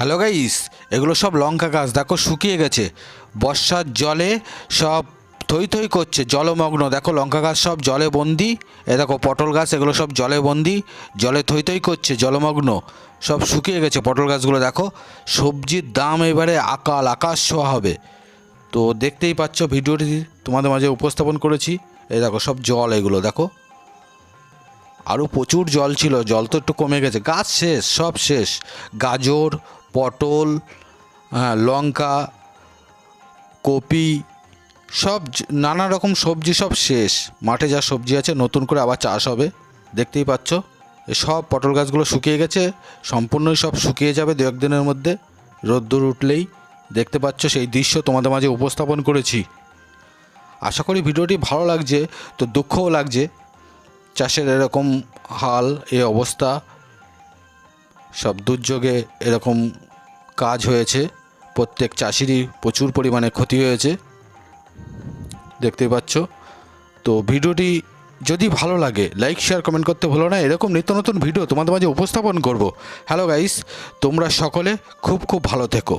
Hello guys এগুলো সব লঙ্কা গাছ। দেখো, শুকিয়ে গেছে। বর্ষার জলে সব থই থই করছে, জলমগ্ন। দেখো, লঙ্কা গাছ সব জলে বন্দি। এ দেখো, পটল গাছ, এগুলো সব জলে বন্দি। জলে থই থই করছে, জলমগ্ন। সব শুকিয়ে গেছে পটল গাছগুলো, দেখো। সবজির দাম এবারে আকাল, আকাশ ছোঁয়া হবে। তো দেখতেই পাচ্ছ, ভিডিওটি তোমাদের মাঝে উপস্থাপন করেছি। এ দেখো, সব জল এগুলো, দেখো। আরও প্রচুর জল ছিল, জল তো একটু কমে গেছে। গাছ শেষ, সব শেষ। গাজর পটল হ্যাঁ লঙ্কা, কপি, সব নানা রকম সবজি সব শেষ। মাঠে যা সবজি আছে নতুন করে আবার চাষ হবে। দেখতেই পাচ্ছ? সব পটল গাছগুলো শুকিয়ে গেছে, সম্পূর্ণই সব শুকিয়ে যাবে দু একদিনের মধ্যে। রোদ্দুর উঠলেই দেখতে পাচ্ছ সেই দৃশ্য তোমাদের মাঝে উপস্থাপন করেছি। আশা করি ভিডিওটি ভালো লাগছে, তো দুঃখও লাগছে। চাষের এরকম হাল, এ অবস্থা সব দুর্যোগে এরকম কাজ হয়েছে। প্রত্যেক চাষিরই প্রচুর পরিমাণে ক্ষতি হয়েছে। দেখতে পাচ্ছ। তো ভিডিওটি যদি ভালো লাগে লাইক শেয়ার কমেন্ট করতে ভুলো না। এরকম নিত্য নতুন ভিডিও তোমাদের মাঝে উপস্থাপন করব। হ্যালো গাইস তোমরা সকলে খুব খুব ভালো থেকো।